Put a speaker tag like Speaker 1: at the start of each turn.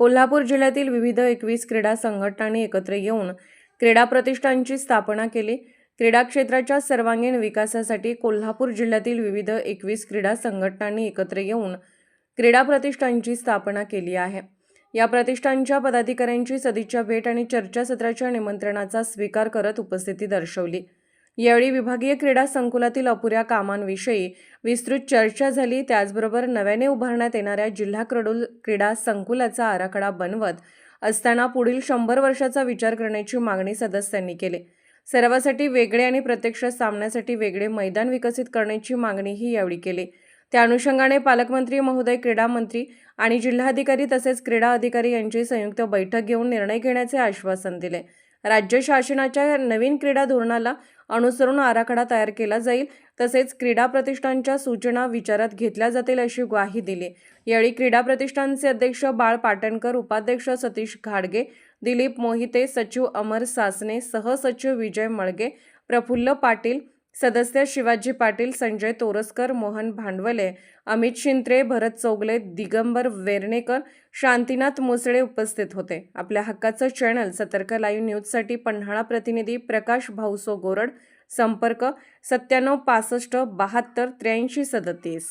Speaker 1: कोल्हापूर जिल्ह्यातील विविध एकवीस क्रीडा संघटनांनी एकत्र येऊन क्रीडा प्रतिष्ठानची स्थापना केली. क्रीडा क्षेत्राच्या सर्वांगीण विकासासाठी कोल्हापूर जिल्ह्यातील विविध एकवीस क्रीडा संघटनांनी एकत्र येऊन क्रीडा प्रतिष्ठानची स्थापना केली आहे. या प्रतिष्ठानच्या पदाधिकाऱ्यांची सदिच्छा भेट आणि चर्चासत्राच्या निमंत्रणाचा स्वीकार करत उपस्थिती दर्शवली. यावेळी विभागीय क्रीडा संकुलातील अपुऱ्या कामांविषयी विस्तृत चर्चा झाली. त्याचबरोबर नव्याने उभारण्यात येणाऱ्या जिल्हा कडोल क्रीडा संकुलाचा आराखडा बनवत असताना पुढील शंभर वर्षाचा विचार करण्याची मागणी सदस्यांनी केली. सरावासाठी वेगळे आणि प्रत्यक्ष सामन्यासाठी वेगळे मैदान विकसित करण्याची मागणीही यावेळी केली. त्या अनुषंगाने पालकमंत्री महोदय क्रीडा मंत्री आणि जिल्हाधिकारी तसेच क्रीडा अधिकारी यांची संयुक्त बैठक घेऊन निर्णय घेण्याचे आश्वासन दिले. राज्य शासनाच्या नवीन क्रीडा धोरणाला अनुसरून आराखडा तयार केला जाईल. तसेच क्रीडा प्रतिष्ठानच्या सूचना विचारात घेतल्या जातील अशी ग्वाही दिली. यावेळी क्रीडा प्रतिष्ठानचे अध्यक्ष बाळ पाटणकर उपाध्यक्ष सतीश घाडगे दिलीप मोहिते सचिव अमर सासने सहसचिव विजय मळगे प्रफुल्ल पाटील सदस्य शिवाजी पाटील संजय तोरसकर मोहन भांडवले अमित शिंत्रे भरत चौगले दिगंबर वेर्णेकर शांतीनाथ मुसळे उपस्थित होते. आपल्या हक्काचं चॅनल सतर्क लाईव्ह न्यूजसाठी पन्हाळा प्रतिनिधी प्रकाश भाऊसो गोरड संपर्क सत्त्याण्णव पासष्ट बहात्तर त्र्याऐंशी सदतीस.